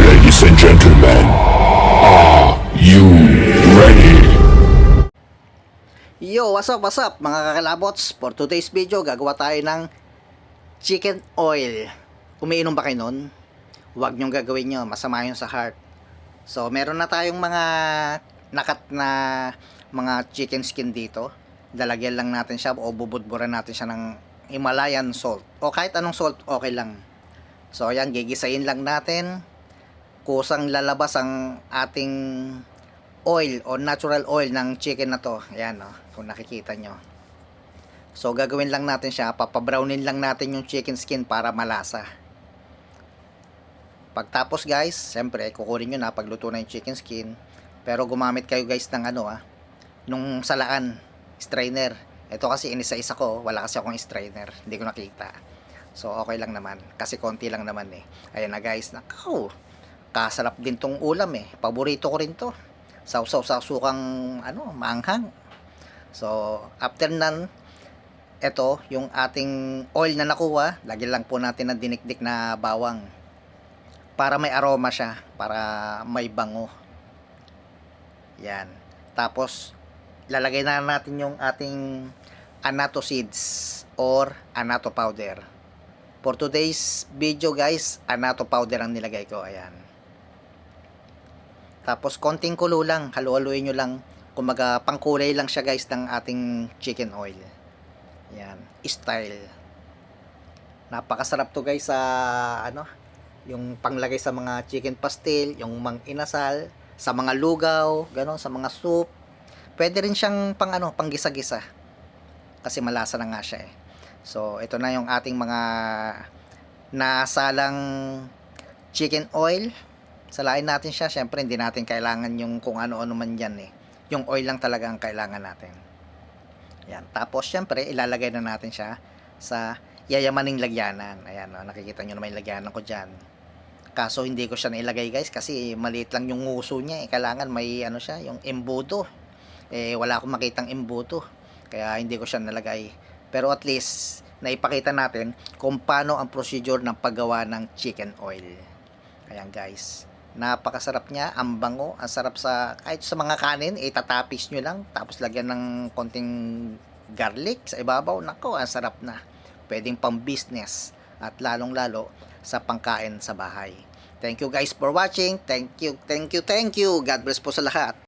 Ladies and gentlemen, are you ready? Yo, what's up, what's up mga kakalabots? For today's video, gagawa tayo ng chicken oil. Umiinom ba kayo nun? Huwag nyong gagawin nyo, masama yun sa heart. So, meron na tayong mga nakat na mga chicken skin dito. Lalagyan lang natin siya o bubudburan natin siya ng Himalayan salt. O kahit anong salt, okay lang. So, ayan, gigisayin lang natin. Kusang lalabas ang ating oil o natural oil ng chicken na to. Ayan, no, kung nakikita nyo. So, gagawin lang natin siya. Papabrownin lang natin yung chicken skin para malasa. Pagtapos guys, siyempre, kukunin nyo na pagluto na yung chicken skin. Pero gumamit kayo guys ng ano ah, nung salaan, strainer. Ito kasi inisa-isa ko, wala kasi akong strainer. Hindi ko nakita. So, okay lang naman. Kasi konti lang naman eh. Ayan na guys, nakaw. Kasarap din tong ulam eh. Paborito ko rin to. Sausaw sa sukang ano, maanghang. So, after nan, ito, yung ating oil na nakuha, lagyan lang po natin ng dinikdik na bawang. Para may aroma siya, para may bango. Yan. Tapos, lalagay na natin yung ating anato seeds or anato powder. For today's video guys, anato powder ang nilagay ko. Ayan. Tapos konting kulo lang, halu-haluin nyo lang. Kumaga pangkulay lang siya guys ng ating chicken oil. Yan, style. Napakasarap to guys sa ano, yung panglagay sa mga chicken pastel, yung mang inasal, sa mga lugaw, ganon, sa mga soup. Pwede rin siyang pang ano, pang gisa-gisa. Kasi malasa na nga siya eh. So, ito na yung ating mga nasalang chicken oil salain natin siya. Siyempre, hindi natin kailangan yung kung ano-ano man yan eh. Yung oil lang talaga ang kailangan natin. Yan. Tapos, siyempre, ilalagay na natin siya sa yayamaning lagyanan. Ayan, oh, nakikita nyo naman yung lagyanan ko dyan. Kaso, hindi ko siya nailagay guys kasi maliit lang yung nguso niya. Eh. Kailangan may ano siya, yung embudo. Eh, wala akong makitang embudo. Kaya, hindi ko siya nalagay. Pero at least, naipakita natin kung paano ang procedure ng paggawa ng chicken oil. Ayan guys napakasarap niya, ang bango, ang sarap sa, kahit sa mga kanin, itatapis nyo lang, tapos lagyan ng konting garlic sa ibabaw, nako, ang sarap na. Pwedeng pang business, at lalong lalo sa pangkain sa bahay. Thank you guys for watching, thank you, thank you, thank you, God bless po sa lahat.